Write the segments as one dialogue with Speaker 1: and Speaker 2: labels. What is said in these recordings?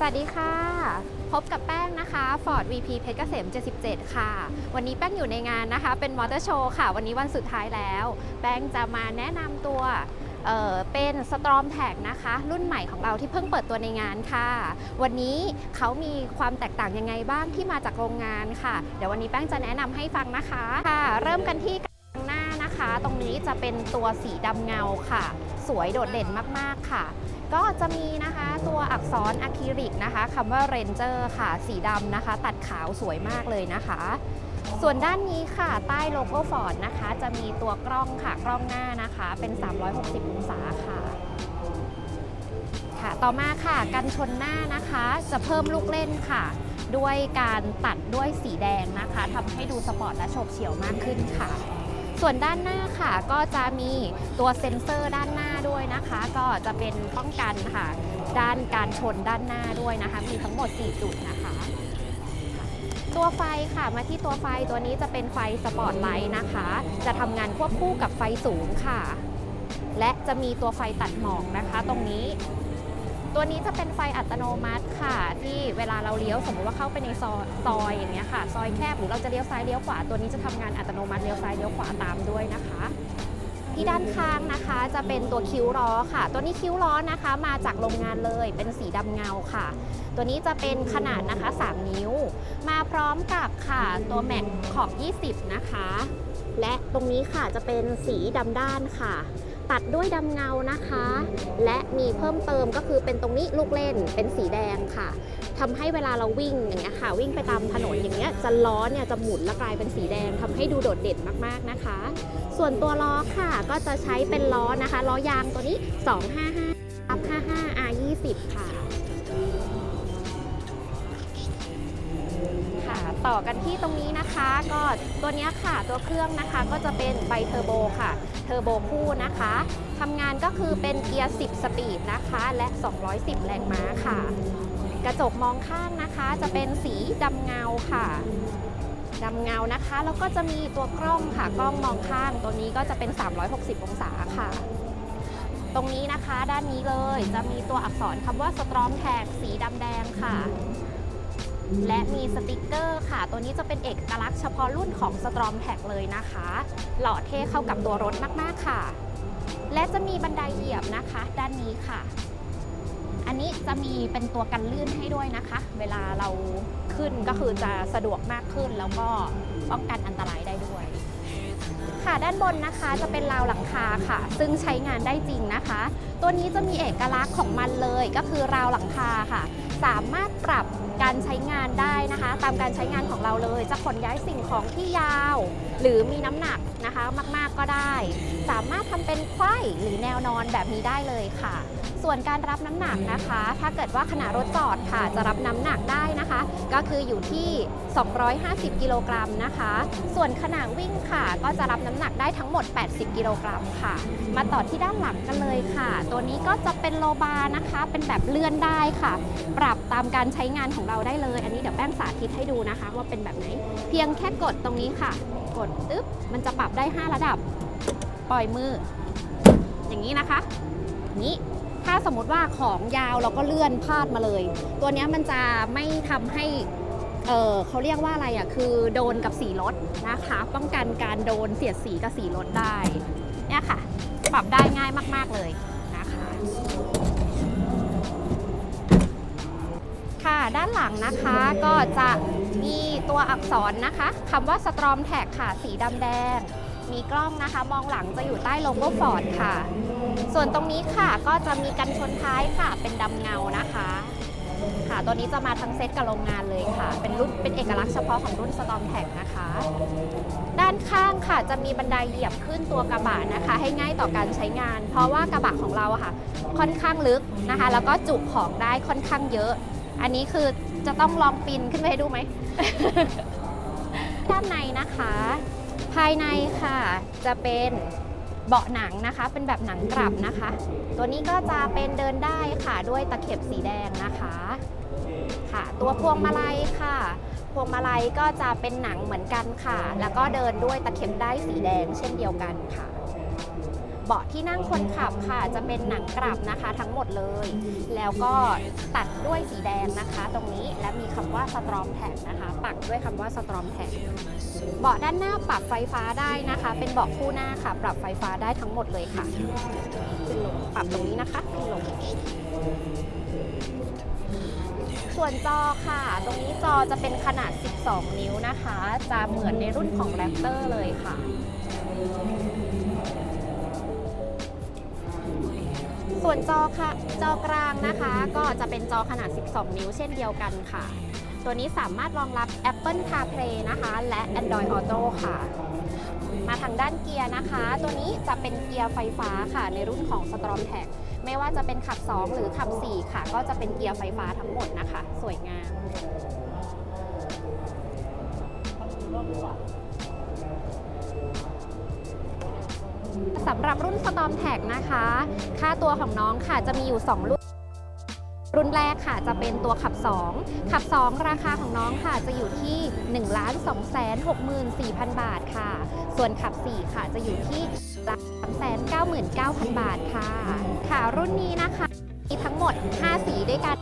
Speaker 1: สวัสดีค่ะ พบกับแป้งนะคะ Ford VP เพชรเกษม 77 ค่ะ วันนี้แป้งอยู่ในงานนะคะ เป็นมอเตอร์โชว์ค่ะ วันนี้วันสุดท้ายแล้ว แป้งจะมาแนะนำตัวเเป็นสตรอมแท็กนะคะ รุ่นใหม่ของเราที่เพิ่งเปิดตัวในงานค่ะ วันนี้เขามีความแตกต่างยังไงบ้างที่มาจากโรงงานค่ะ เดี๋ยววันนี้แป้งจะแนะนำให้ฟังนะคะค่ะ เริ่มกันที่กลางหน้านะคะ ตรงนี้จะเป็นตัวสีดำเงาค่ะ สวยโดดเด่นมากๆค่ะ ก็จะมีนะคะตัวอักษรอะคริลิกนะคะคำว่า Ranger ค่ะ สีดำนะคะ ตัดขาวสวยมากเลยนะคะ ส่วนด้านนี้ค่ะ ใต้โลโก้ฟอร์ดนะคะ จะมีตัวกล้องค่ะกล้องหน้านะคะ เป็น 360 องศาค่ะค่ะ ต่อมาค่ะกันชนหน้านะคะ จะเพิ่มลูกเล่นค่ะ ด้วยการตัดด้วยสีแดงนะคะทำให้ดูสปอร์ตและโฉบเฉี่ยวมากขึ้นค่ะ ส่วนด้านหน้าค่ะก็จะมีตัวเซ็นเซอร์ด้านหน้าด้วยนะคะ ก็จะเป็นป้องกันค่ะ ด้านการชนด้านหน้าด้วยนะคะ มีทั้งหมด 4 จุดนะคะตัวไฟค่ะมาที่ตัวไฟตัวนี้จะเป็นไฟสปอตไลท์นะคะ จะทำงานควบคู่กับไฟสูงค่ะ และจะมีตัวไฟตัดหมอกนะคะ ตรงนี้ ตัวนี้จะเป็นไฟอัตโนมัติค่ะ ที่เวลาเราเลี้ยวสมมติว่าเข้าไปในซอยซอยอย่างเงี้ยค่ะ ซอยแคบหรือเราจะเลี้ยวซ้ายเลี้ยวขวาตัวนี้จะทำงานอัตโนมัติเลี้ยวซ้ายเลี้ยวขวาตามด้วยนะคะที่ด้านข้างนะคะจะเป็นตัวคิ้วล้อค่ะ ตัวนี้คิ้วล้อนะคะมาจากโรงงานเลยเป็นสีดำเงาค่ะ ตัวนี้จะเป็นขนาดนะคะ 3 นิ้ว มาพร้อมกับค่ะตัวแม็กขอบ 20 นะคะ และตรงนี้ค่ะจะเป็นสีดำด้านค่ะ ตัดด้วยดำเงานะคะ และมีเพิ่มเติมก็คือเป็นตรงนี้ลูกเล่นเป็นสีแดงค่ะทำให้เวลาเราวิ่งอย่างเงี้ยค่ะ วิ่งไปตามถนนอย่างเงี้ยจะล้อเนี่ยจะหมุนและกลายเป็นสีแดงทำให้ดูโดดเด่นมากๆนะคะ ส่วนตัวล้อค่ะก็จะใช้เป็นล้อนะคะล้อยางตัวนี้ 255 อกันที่ตรงนี้นะคะ ก็ตัวนี้ค่ะตัวเครื่องนะคะก็จะเป็นไบเทอร์โบค่ะ เทอร์โบคู่นะคะทำงานก็คือเป็นเกียร์ 10 สปีดนะคะ และ 210 แรงม้าค่ะ กระจกมองข้างนะคะจะเป็นสีดำเงาค่ะดำเงานะคะ แล้วก็จะมีตัวกล้องค่ะ กล้องมองข้างตัวนี้ก็จะเป็น 360 องศาค่ะ ตรงนี้นะคะด้านนี้เลยจะมีตัวอักษรคำว่า Strong Tag สีดำแดงค่ะ และมีสติกเกอร์ค่ะ ตัวนี้จะเป็นเอกลักษณ์เฉพาะรุ่นของ Strong Tag เลยนะคะ หล่อเท่เข้ากับตัวรถมากๆค่ะ และจะมีบันไดเหยียบนะคะ ด้านนี้ค่ะ อันนี้จะมีเป็นตัวกันลื่นให้ด้วยนะคะ เวลาเราขึ้นก็คือจะสะดวกมากขึ้นแล้วก็ป้องกันอันตรายได้ด้วย ค่ะด้านบนนะคะจะเป็นราวหลังคาค่ะ ซึ่งใช้งานได้จริงนะคะ ตัวนี้จะมีเอกลักษณ์ของมันเลยก็คือราวหลังคาค่ะ สามารถปรับการใช้งานได้นะคะ ตามการใช้งานของเราเลย จะขนย้ายสิ่งของที่ยาว หรือมีน้ำหนักนะคะ มากๆก็ได้ สามารถทำเป็นไขว้หรือแนวนอนแบบนี้ได้เลยค่ะ ส่วนการรับน้ำหนักนะคะ ถ้าเกิดว่าขณะรถจอดค่ะจะรับน้ำหนักได้นะคะ ก็คืออยู่ที่ 250 กิโลกรัมนะคะ ส่วนขณะวิ่งค่ะ ก็จะรับน้ำหนักได้ทั้งหมด 80 กิโลกรัมค่ะ มาต่อที่ด้านหลังกันเลยค่ะ ตัวนี้ก็จะเป็นโลบานะคะ เป็นแบบเลื่อนได้ค่ะปรับตามการใช้งานของเราได้เลย อันนี้เดี๋ยวแป้งสาธิตให้ดูนะคะ ว่าเป็นแบบไหน เพียงแค่กดตรงนี้ค่ะ กดตึ๊บมันจะปรับได้ 5 ระดับ ปล่อยมือ อย่างนี้นะคะนี้ถ้าสมมติว่าของยาวเราก็เลื่อนพาดมาเลย ตัวนี้มันจะไม่ทำให้เออเขาเรียกว่าอะไรอะคือโดนกับสีรถนะคะ ป้องกันการโดนเสียดสีกับสีรถได้เนี่ยค่ะ ปรับได้ง่ายมาก ๆเลย ด้านหลังนะคะ ก็จะมีตัวอักษรนะคะคำว่า Storm Tag ค่ะ สีดำแดง มีกล้องนะคะ มองหลังจะอยู่ใต้โลโก้ฟอร์ดค่ะ ส่วนตรงนี้ค่ะก็จะมีกันชนท้ายค่ะ เป็นดำเงานะคะ ค่ะ ตัวนี้จะมาทั้งเซตกับโรงงานเลยค่ะ เป็นรุ่นเป็นเอกลักษณ์เฉพาะของรุ่น Storm Tag นะคะ ด้านข้างค่ะจะมีบันไดเหยียบขึ้นตัวกระบะนะคะ ให้ง่ายต่อการใช้งาน เพราะว่ากระบะของเราอะค่ะ ค่อนข้างลึกนะคะ แล้วก็จุของได้ค่อนข้างเยอะ อันนี้คือจะต้องลองปีนขึ้นไปให้ดูไหม ด้านในนะคะ ภายในค่ะจะเป็นเบาะหนังนะคะ เป็นแบบหนังกลับนะคะ ตัวนี้ก็จะเป็นเดินได้ค่ะด้วยตะเข็บสีแดงนะคะค่ะ ตัวพวงมาลัยค่ะพวงมาลัยก็จะเป็นหนังเหมือนกันค่ะ แล้วก็เดินด้วยตะเข็บได้สีแดงเช่นเดียวกันค่ะ เบาะที่นั่งคนขับค่ะ จะเป็นหนังกลับนะคะทั้งหมดเลย แล้วก็ตัดด้วยสีแดงนะคะ ตรงนี้และมีคำว่าสตรอมแท็กนะคะ ปักด้วยคำว่าสตรอมแท็กเบาะด้านหน้าปรับไฟฟ้าได้นะคะ เป็นเบาะคู่หน้าค่ะ ปรับไฟฟ้าได้ทั้งหมดเลยค่ะขึ้นลงปรับตรงนี้นะคะขึ้นลงส่วนจอค่ะ ตรงนี้จอจะเป็นขนาด 12 นิ้วนะคะ จะเหมือนในรุ่นของ Raptor เลยค่ะ ส่วนจอค่ะจอกลางนะคะ ก็จะเป็นจอขนาด 12 นิ้วเช่นเดียวกันค่ะ ตัวนี้สามารถรองรับ Apple CarPlay นะคะ และ Android Auto ค่ะ มาทางด้านเกียร์นะคะ ตัวนี้จะเป็นเกียร์ไฟฟ้าค่ะ ในรุ่นของ Storm t a c ไม่ว่าจะเป็นขับ 2 หรือขับ 4 ค่ะ ก็จะเป็นเกียร์ไฟฟ้าทั้งหมดนะคะ สวยงาม สำหรับรุ่น Storm t a c นะคะ ค่าตัวของน้องค่ะจะมีอยู่ 2 รุ่น รุ่นแรกค่ะจะเป็นตัวขับ 2 ขับ 2 ราคาของน้องค่ะจะอยู่ที่ 1 2 6 4 0 0 0 บาทค่ะ ส่วนขับ 4 ค่ะจะอยู่ที่ 3 9 9 0 0 0 บาทค่ะ ค่ะรุ่นนี้นะคะ มีทั้งหมด 5 สีด้วยกัน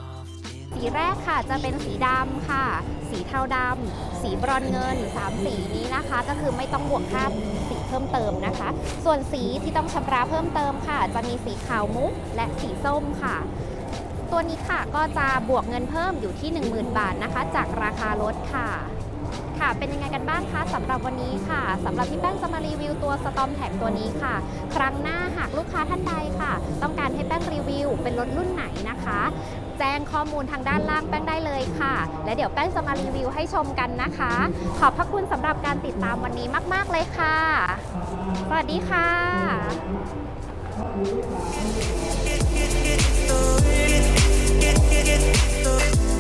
Speaker 1: แรกค่ะจะเป็นสีดำค่ะ สีเทาดำสีบรอนเงิน 3 สีนี้นะคะ ก็คือไม่ต้องบวกค่าสีเพิ่มเติมนะคะ ส่วนสีที่ต้องชำระเพิ่มเติมค่ะ จะมีสีขาวมุกและสีส้มค่ะ ตัวนี้ค่ะก็จะบวกเงินเพิ่มอยู่ที่ 10,000 บาทนะคะ จากราคารถค่ะค่ะ เป็นยังไงกันบ้างคะสำหรับวันนี้ค่ะสำหรับที่แป้งจะมารีวิวตัวสตอมแท็กตัวนี้ค่ะ ครั้งหน้าหากลูกค้าท่านใดค่ะ ต้องการให้แป้งรีวิวเป็นรถรุ่นไหนนะคะ แจ้งข้อมูลทางด้านล่างแป้งได้เลยค่ะ และเดี๋ยวแป้งจะมารีวิวให้ชมกันนะคะ ขอบพระคุณสำหรับการติดตามวันนี้มาก ๆ เลยค่ะ สวัสดีค่ะ
Speaker 2: get, get, get,